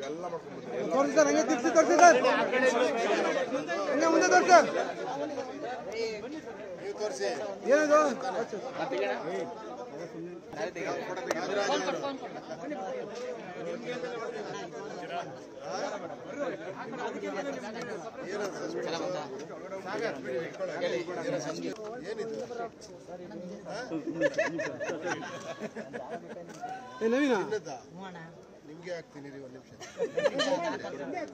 ಎಲ್ಲ ಏನಿದೆ ತೋರಿಸಿ ಸರ್ ಹಂಗೆ ತಿರ್ಸಿ ತೋರಿಸಿ ಸರ್. ಹಂಗೆ ಮುಂದೆ ತೋರಿಸಿ ಸರ್. ನೀವು ತೋರಿಸಿ ಏನಿದು? ಏನಿದು ಏ ನವೀನ? ನಿಮ್ಗೆ ಹಾಕ್ತೀನಿ ರೀ ಒಂದು ನಿಮಿಷ.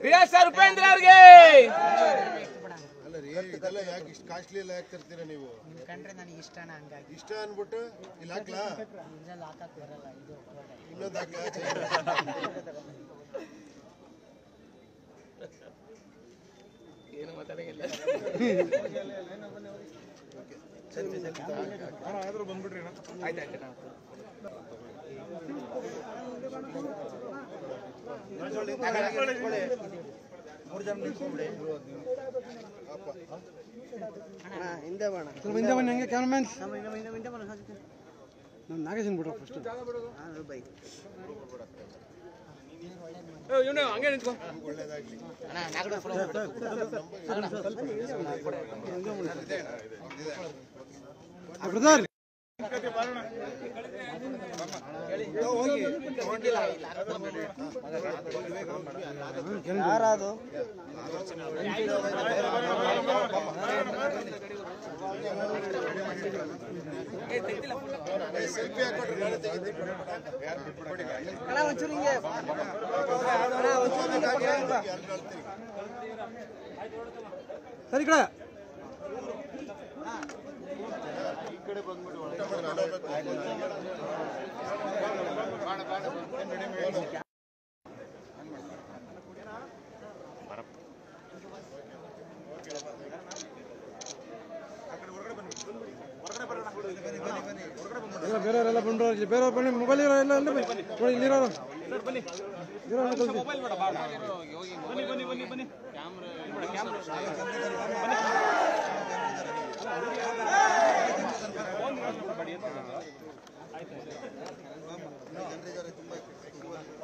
ರಿಯಾಜ್ ಸರ್ ಉಪೇಂದ್ರ ಅವ್ರಿಗೆ! ಅಲ್ಲ ರೀ ಇದೆಲ್ಲ ಯಾಕೆ ಇಷ್ಟು ಕಾಸ್ಟ್ಲಿ ಎಲ್ಲ ಯಾಕೆ ತರ್ತೀರಾ ನೀವು? ನಿಮ್ ಕಂಡ್ರೆ ನನಗೆ ಇಷ್ಟನ ಹಂಗಾಗಿ. ಇಷ್ಟ ಅನ್ಬಿಟ್ಟು ಇಲ್ಲಿ ಹಾಕ್ಲಾ? ಇದ್ರಲ್ಲಿ ಹಾಕಕ್ ಬರಲ್ಲ ಇದು ಇನ್ನೊಂದು ಹಾಕ್ಲಾ? ಏನು ಮಾತಾಡಂಗಿಲ್ಲ. ನಾನು ನಾಗೇಶನ್ ಬಿಡ್ರ ಫಸ್ಟ್ ಹಂಗೆ ಒಳ್ಳೇದಾಗ್ಲಿ ಬ್ರದರ್ ಯಾರದು ಸೆಲ್ಫಿ ಹಾಕೊಟ್ರೆ ನಾನೇ ತೆಗಿತೀನಿ ಅಣ್ಣ ಒಂಚೂರು ಹಿಂಗೆ ಸರಿ ಈ ಕಡೆ ಎಲ್ಲ ಬೇರೆಯವರೆಲ್ಲ ಬಂದ್ರು ಇಲ್ಲಿ ಬೇರೆಯವ್ರು ಬನ್ನಿ. ಮೊಬೈಲ್ ಇರೋ ಎಲ್ಲ ಎಲ್ಲ ಬನ್ನಿ ನೋಡಿ ಇಲ್ಲಿರೋರು ಇರೋರು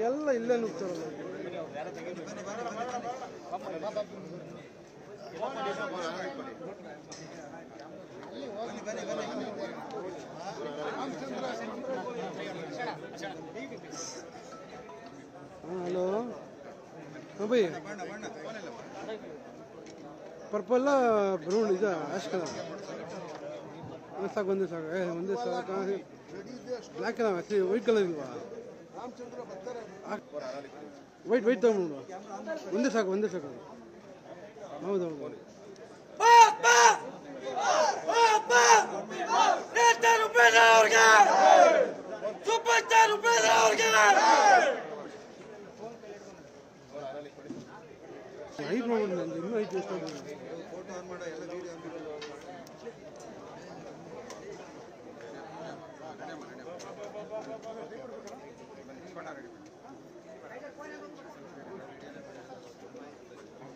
ಎಲ್ಲ ಇಲ್ಲೇ ಹಲೋ. ಹಾಂ ಪರ್ಪಲ್ಲ ಬ್ರೌನ್ ಇದು ಆಶ್ ಸಾಕು ಒಂದೇ ಸಾಕು. ಒಂದೇ ಸಾಕು. Black colour actually white colour ಇಲ್ವಾ? ವೈಟ್ ವೈಟ್ ತಗೊಂಡು ಒಂದೇ ಸಾಕು ಒಂದೇ ಸಾಕು. ಹೌದೌದು ಐದು ಮಾಡ್ಬಿಡಿ ನಂದು, ಇನ್ನೂ ಹೈಟ್ ಎಷ್ಟು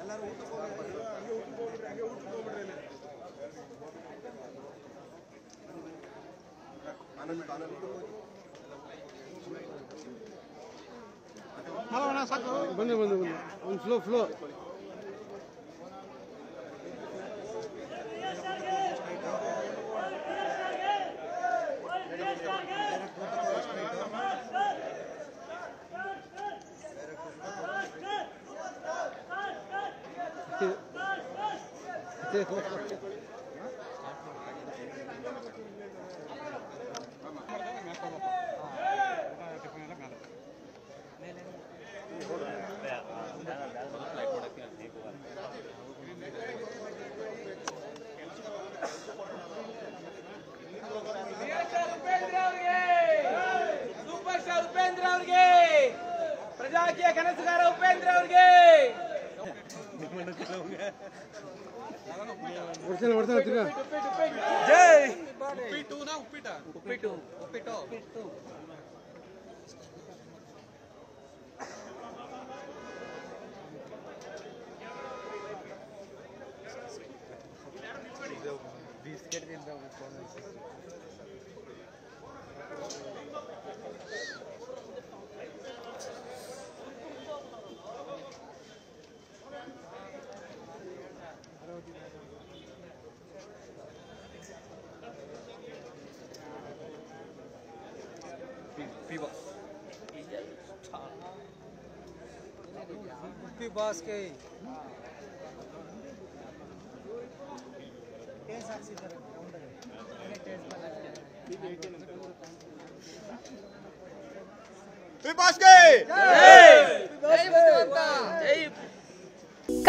ಎಲ್ಲರೂ ಊಟಕ್ಕೆ ಸಾಕು. ಬನ್ನಿ ಬನ್ನಿ ಬನ್ನಿ. ಒಂದು slow flow super star Upendra ಅವ್ರಿಗೆ ಪ್ರಜಾಕೀಯ ಕನಸುಗಾರ ಉಪೇಂದ್ರ ಅವ್ರಿಗೆ ಹೊಡ್ತಾನೆ ಹೊಡ್ತಾನೆ ತಿರ್ಗಾ ಜೈ ಉಪ್ಪಿಟ್ಟು ಉಪ್ಪಿಟ್ಟು बस। यूपी बस के बस के